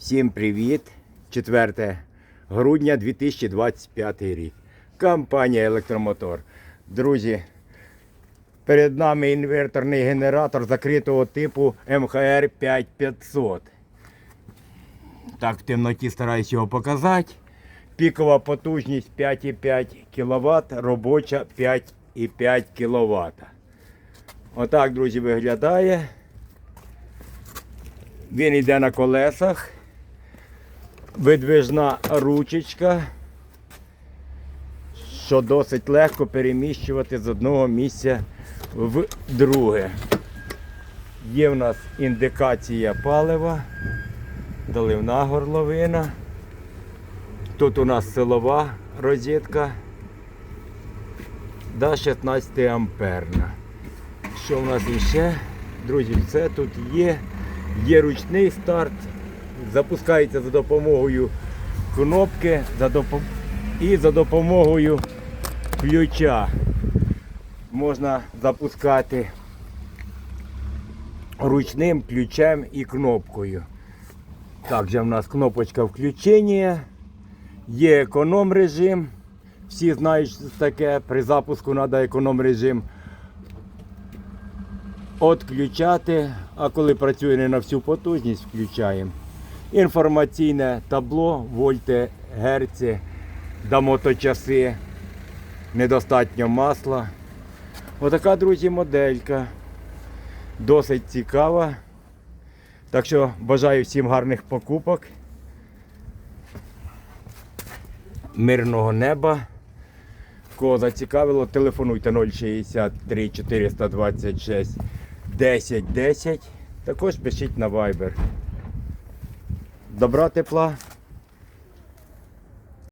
Всім привіт! 4 грудня 2025 рік. Компанія Електромотор. Друзі, перед нами інверторний генератор закритого типу МХР 5500. Так, в темноті стараюсь його показати. Пікова потужність 5,5 кВт, робоча 5,5 кВт. Отак, друзі, виглядає. Він йде на колесах. Видвижна ручечка, що досить легко переміщувати з одного місця в друге. Є в нас індикація палива, доливна горловина. Тут у нас силова розетка да 16 амперна. Що в нас іще? Друзі, все тут є. Є ручний старт. Запускається за допомогою кнопки і за допомогою ключа. Можна запускати ручним ключем і кнопкою. Також в нас кнопочка включення. Є економ режим. Всі знають що це таке. При запуску треба економ режим відключати, а коли працює не на всю потужність, включаємо. Інформаційне табло, вольти, герці, моточаси, недостатньо масла. Отака, друзі, моделька. Досить цікава. Так що бажаю всім гарних покупок. Мирного неба. Кого зацікавило, телефонуйте 063 426 10 10. Також пишіть на Viber. Добра тепла.